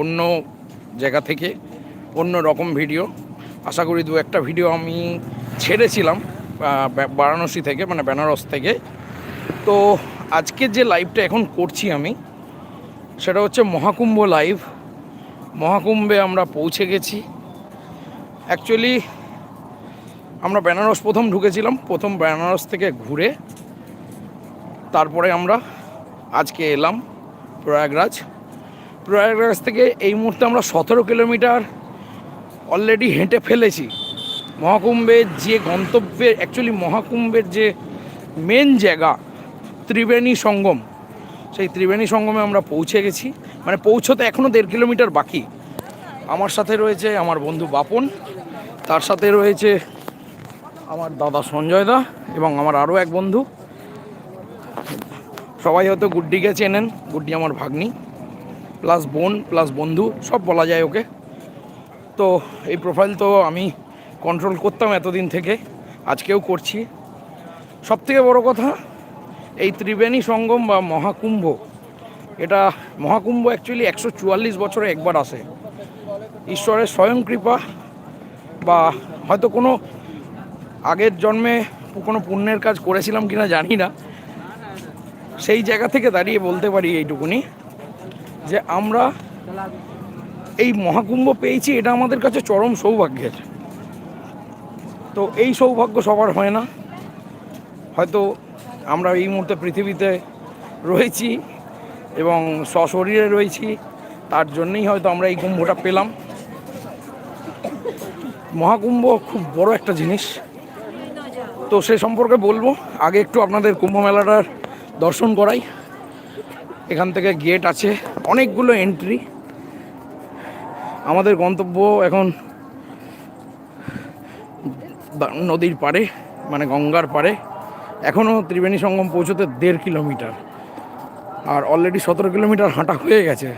অন্য জায়গা থেকে অন্য রকম ভিডিও। আশা করি দু একটা ভিডিও আমি ছেড়েছিলাম বারাণসী থেকে মানে বেনারস থেকে। তো আজকের যে লাইভটা এখন করছি আমি, সেটা হচ্ছে মহাকুম্ভ লাইভ মহাকুম্ভে আমরা পৌঁছে গেছি। অ্যাকচুয়ালি আমরা বেনারস প্রথম ঢুকেছিলাম, প্রথম বেনারস থেকে ঘুরে। তারপরে আমরা আজকে এলাম প্রয়াগরাজ। প্রয়াগরাজ থেকে এই মুহূর্তে আমরা সতেরো কিলোমিটার অলরেডি হেঁটে ফেলেছি। মহাকুম্ভের যে গন্তব্যের অ্যাকচুয়ালি মহাকুম্ভের যে মেন জায়গা, ত্রিবেণী সঙ্গম। সেই ত্রিবেণী সঙ্গমে আমরা পৌঁছে গেছি। মানে পৌঁছতে এখনও দেড় কিলোমিটার বাকি। আমার সাথে রয়েছে আমার বন্ধু বাপন, তার সাথে রয়েছে আমার দাদা সঞ্জয় দা এবং আমার আরও এক বন্ধু। সবাই হয়তো গুড্ডিকে চেনেন, গুড্ডি আমার ভাগ্নি। প্লাস বোন প্লাস বন্ধু, সব বলা যায় ওকে। তো এই প্রোফাইল তো আমি কন্ট্রোল করতাম এতদিন থেকে, আজকেও করছি। সব থেকে বড়ো কথা, এই ত্রিবেণী সঙ্গম বা মহাকুম্ভ, এটা মহাকুম্ভ অ্যাকচুয়ালি একশো চুয়াল্লিশ বছরে একবার আসে। ঈশ্বরের স্বয়ং কৃপা বা হয়তো কোনো আগের জন্মে কোনো পুণ্যের কাজ করেছিলাম কিনা জানি না। সেই জায়গা থেকে দাঁড়িয়ে বলতে পারি এইটুকুনি। যে আমরা এই মহাকুম্ভ পেয়েছি, এটা আমাদের কাছে চরম সৌভাগ্যের। তো এই সৌভাগ্য সবার হয় না। হয়তো আমরা এই মুহূর্তে পৃথিবীতে রয়েছি এবং সশরীরে রয়েছি, তার জন্যই হয়তো আমরা এই কুম্ভটা পেলাম। মহাকুম্ভ খুব বড় একটা জিনিস। তো সে সম্পর্কে বলব, আগে একটু আপনাদের কুম্ভ মেলাটার দর্শন করাই। এখান থেকে গেট আছে। অনেকগুলো এন্ট্রি আমাদের গন্তব্য এখন নদীর পাড়ে মানে গঙ্গার পাড়ে। এখনও ত্রিবেণী সঙ্গম পৌঁছতে দেড় কিলোমিটার। আর অলরেডি সতেরো কিলোমিটার হাঁটা হয়ে গেছে।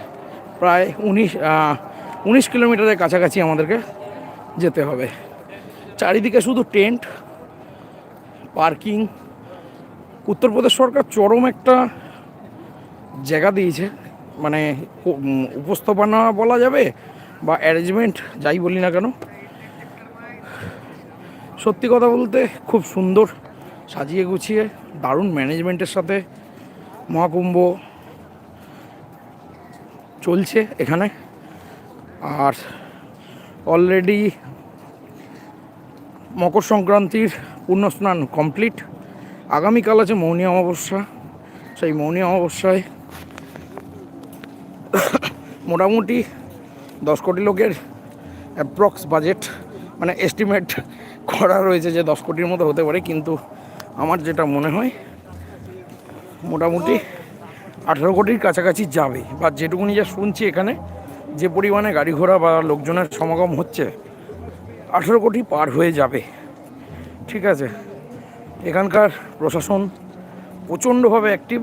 প্রায় উনিশ উনিশ কিলোমিটারের কাছাকাছি আমাদেরকে যেতে হবে। চারিদিকে শুধু টেন্ট, পার্কিং। উত্তরপ্রদেশ সরকার চরম একটা জায়গা দিয়েছে। মানে উপস্থাপনা বলা যাবে বা অ্যারেঞ্জমেন্ট যাই বলি না কেন। সত্যি কথা বলতে খুব সুন্দর সাজিয়ে গুছিয়ে দারুণ ম্যানেজমেন্টের সাথে মহাকুম্ভ চলছে এখানে। আর অলরেডি মকর সংক্রান্তির পুণ্যস্নান কমপ্লিট আগামীকাল আছে মৌনী অমাবস্যা। সেই মৌনী অমাবস্যায় মোটামুটি দশ কোটি লোকের অ্যাপ্রক্স বাজেট মানে এস্টিমেট করা রয়েছে যে দশ কোটির মতো হতে পারে, কিন্তু আমার যেটা মনে হয়, মোটামুটি আঠেরো কোটির কাছাকাছি যাবে। বা যেটুকুনি যা শুনছি এখানে, যে পরিমাণে গাড়ি ঘোড়া বা লোকজনের সমাগম হচ্ছে, আঠেরো কোটি পার হয়ে যাবে। ঠিক আছে? এখানকার প্রশাসন প্রচণ্ডভাবে অ্যাক্টিভ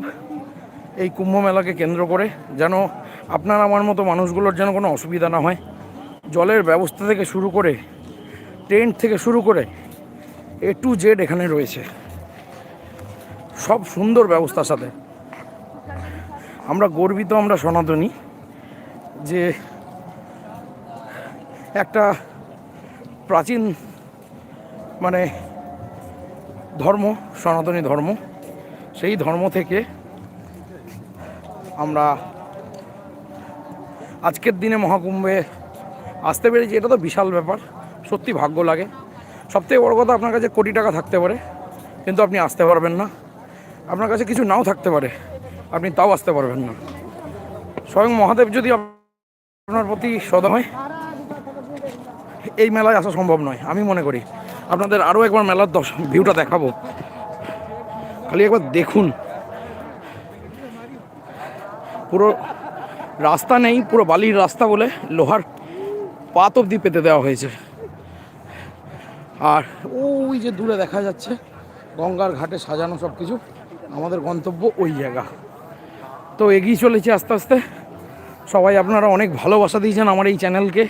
এই কুম্ভ মেলাকে কেন্দ্র করে, যেন আপনার আমার মতো মানুষগুলোর যেন কোনো অসুবিধা না হয়। জলের ব্যবস্থা থেকে শুরু করে টেন্ট থেকে শুরু করে এ টু জেড এখানে রয়েছে। সব সুন্দর ব্যবস্থার সাথে। আমরা গর্বিত, আমরা সনাতনী যে একটা প্রাচীন মানে ধর্ম, সনাতনী ধর্ম, সেই ধর্ম থেকে আমরা আজকের দিনে মহাকুম্ভে আসতে পেরেছি, এটা তো বিশাল ব্যাপার, সত্যি ভাগ্য লাগে। সবথেকে বড় কথা আপনার কাছে কোটি টাকা থাকতে পারে, কিন্তু আপনি আসতে পারবেন না। আপনার কাছে কিছু নাও থাকতে পারে, আপনি তাও আসতে পারবেন না। স্বয়ং মহাদেব যদি আপনার প্রতি সদা হয়, এই মেলায় আসা সম্ভব নয়, আমি মনে করি। আপনাদের আরও একবার মেলার দশ ভিউটা দেখাবো। খালি একবার দেখুন। পুরো রাস্তা নেই, পুরো বালির রাস্তা বলে লোহার পাত অব্দি পেতে দেওয়া হয়েছে। আর ওই যে দূরে দেখা যাচ্ছে, গঙ্গার ঘাটে সাজানো সব কিছু আমাদের গন্তব্য ওই জায়গা। তো এগিয়ে চলেছি আস্তে আস্তে। সবাই আপনারা অনেক ভালোবাসা দিয়েছেন আমার এই চ্যানেলকে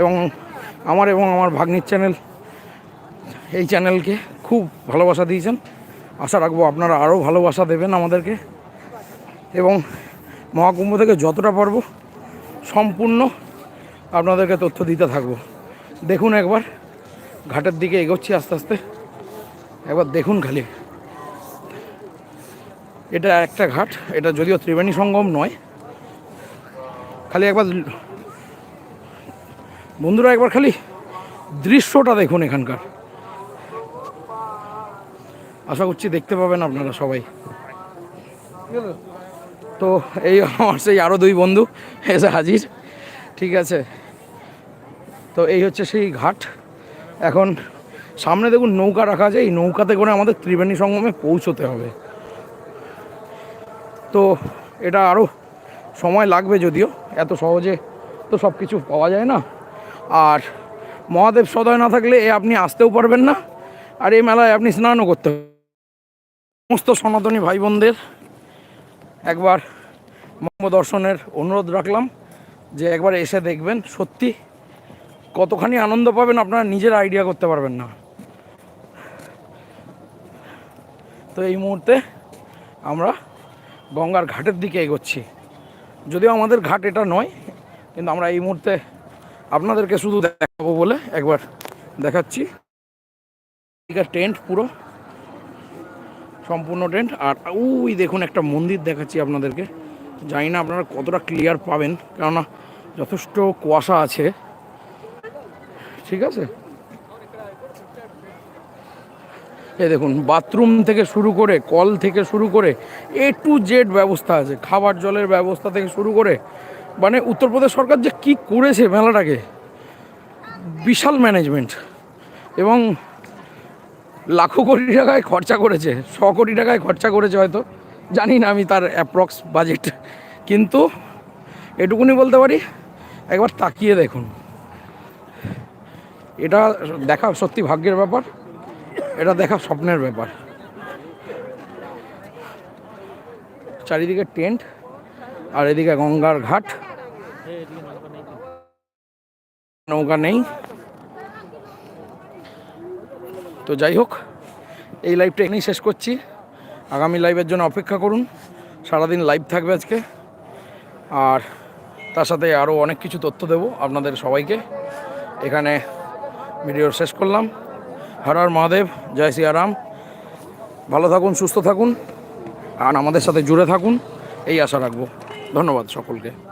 এবং আমার এবং আমার ভাগ্নির চ্যানেল, এই চ্যানেলকে খুব ভালোবাসা দিয়েছেন। আশা রাখব আপনারা আরও ভালোবাসা দেবেন আমাদেরকে। এবং মহাকুম্ভ থেকে যতটা পারব সম্পূর্ণ আপনাদেরকে তথ্য দিতে থাকব। দেখুন একবার, ঘাটের দিকে এগোচ্ছি আস্তে আস্তে। একবার দেখুন খালি। এটা একটা ঘাট, এটা যদিও ত্রিবেণী সঙ্গম নয়। খালি একবার বন্ধুরা একবার খালি দৃশ্যটা দেখুন এখানকার। আশা করছি দেখতে পাবেন আপনারা সবাই। তো এই আমার সেই আরও দুই বন্ধু, এসে হাজির। ঠিক আছে। তো এই হচ্ছে সেই ঘাট। এখন সামনে দেখুন নৌকা রাখা আছে, এই নৌকাতে করে আমাদের ত্রিবেণী সঙ্গমে পৌঁছতে হবে। তো এটা আরও সময় লাগবে যদিও, এত সহজে তো সব কিছু পাওয়া যায় না। আর মহাদেব সদয় না থাকলে এ আপনি আসতেও পারবেন না। আর এই মেলায় আপনি স্নানও করতে সমস্ত সনাতনী ভাই বোনদের একবার মঙ্গ দর্শনের অনুরোধ রাখলাম যে একবার এসে দেখবেন, সত্যি কতখানি আনন্দ পাবেন আপনারা নিজের আইডিয়া করতে পারবেন না। তো এই মুহূর্তে আমরা গঙ্গার ঘাটের দিকে এগোচ্ছি। যদিও আমাদের ঘাট এটা নয়, কিন্তু আমরা এই মুহূর্তে আপনাদেরকে শুধু দেখাবো বলে একবার দেখাচ্ছি। টেন্ট পুরো সম্পূর্ণ টেন্ট আর ওই দেখুন একটা মন্দির দেখাচ্ছি আপনাদেরকে। জানি না আপনারা কতটা ক্লিয়ার পাবেন, কেননা যথেষ্ট কুয়াশা আছে। ঠিক আছে? এই দেখুন, বাথরুম থেকে শুরু করে, কল থেকে শুরু করে এ টু জেড ব্যবস্থা আছে। খাবার জলের ব্যবস্থা থেকে শুরু করে মানে উত্তরপ্রদেশ সরকার যে কি করেছে মেলাটাকে, বিশাল ম্যানেজমেন্ট এবং লাখো কোটি টাকায় খরচা করেছে, শ কোটি টাকায় খরচা করেছে হয়তো, জানি না আমি তার অ্যাপ্রক্স বাজেট কিন্তু এটুকুনি বলতে পারি, একবার তাকিয়ে দেখুন। এটা দেখা সত্যি ভাগ্যের ব্যাপার, এটা দেখা স্বপ্নের ব্যাপার। চারিদিকে টেন্ট, আর এদিকে গঙ্গার ঘাট। নৌকা নেই। তো যাই হোক, এই লাইভটা এখানেই শেষ করছি। আগামী লাইভের জন্য অপেক্ষা করুন। সারাদিন লাইভ থাকবে আজকে। আর তার সাথে আরও অনেক কিছু তথ্য দেব আপনাদের সবাইকে। এখানে ভিডিও শেষ করলাম। হর হর মহাদেব, জয় সিয়ারাম ভালো থাকুন, সুস্থ থাকুন। আর আমাদের সাথে জুড়ে থাকুন। এই আশা রাখব। ধন্যবাদ সকলকে।